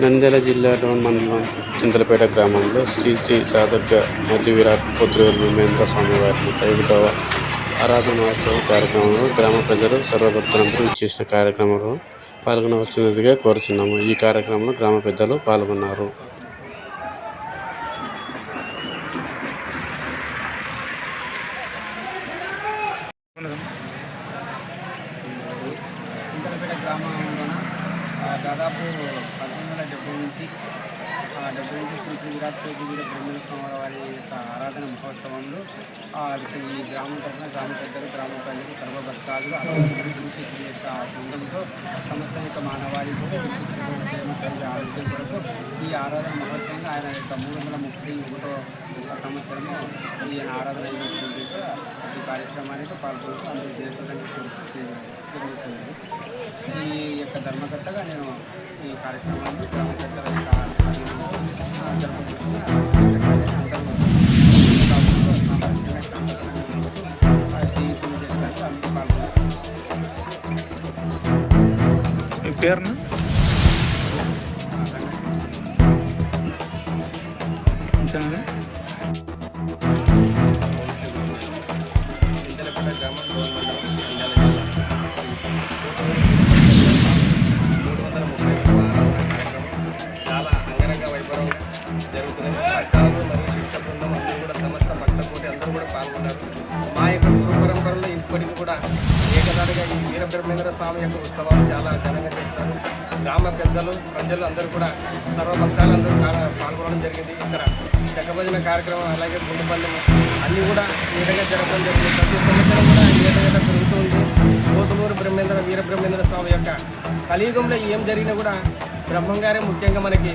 నంద్యాల జిల్లా డోన్ మండలం చింతలపేట గ్రామంలో శ్రీ శ్రీ సాదుర్గ మతి విరాట్ పుత్రుడు భూమేంద్ర స్వామి వారిని ముప్పై ఆరాధన మహోత్సవ కార్యక్రమంలో గ్రామ ప్రజలు సర్వభక్తులందరూ ఇచ్చేసిన కార్యక్రమంలో పాల్గొనవలసినదిగా కోరుచున్నాము. ఈ కార్యక్రమంలో గ్రామ పెద్దలు పాల్గొన్నారు చింతలపేట గ్రామంలోన ఆ, దాదాపు పంతొమ్మిది వందల డెబ్బై నుంచి ఆ, డెబ్బై నుంచి శ్రీ శ్రీ విరాట్ కోటి వీర బ్రహ్మేంద్ర స్వామి వారి యొక్క ఆరాధన మహోత్సవంలో ఈ గ్రామం తరఫున గ్రామ పెద్దలు గ్రామ ప్రజలు సర్వభక్తాదులు అందరూ కలిసి యొక్క బృందంతో సమస్య యొక్క మానవాళి ఆరోగ్యం కొరకు ఈ ఆరాధన మహోత్సవంగా ఆయన యొక్క మూడు వందల ముప్పై ఒకటో సంవత్సరము ఈ ఆరాధన అయినటువంటి ఈ కార్యక్రమానికి పాల్గొంటూ అందరూ జయప్రదంగా జరుగుతుంది. ఈ యొక్క ధర్మకర్తగా నేను ఈ కార్యక్రమాన్ని గ్రామ పెద్దల యొక్క ఆధ్వర్యంలో, ఆ, ఇప్పటికీ ఏకదారిగా ఈ వీరబ్రహ్మేంద్ర స్వామి యొక్క ఉత్సవాలు చాలా ఘనంగా చేస్తారు గ్రామ పెద్దలు ప్రజలు అందరూ కూడా సర్వభక్తాలందరూ పాల్గొనడం జరిగింది. ఇక్కడ చెక్కభజన కార్యక్రమం అలాగే గుండెపల్లెం అన్నీ కూడా ఈ విధంగా జరగడం జరిగింది. ప్రతి సంవత్సరం కూడా ఈ విధంగా పెరుగుతూ ఉంది. కోతులూరు బ్రహ్మేంద్ర వీరబ్రహ్మేంద్ర స్వామి యొక్క కలియుగంలో ఏం జరిగినా కూడా బ్రహ్మంగారే ముఖ్యంగా మనకి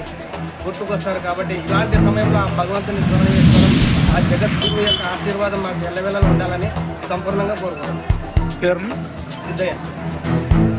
గుర్తుకొస్తారు కాబట్టి ఇలాంటి సమయంలో ఆ భగవంతుని స్మరణ చేసుకోవడం ఆ జగద్గురు యొక్క ఆశీర్వాదం మాకు ఎల్లవెల్లలో ఉండాలని సంపూర్ణంగా కోరుకుంటున్నాం. Perno. Cidade.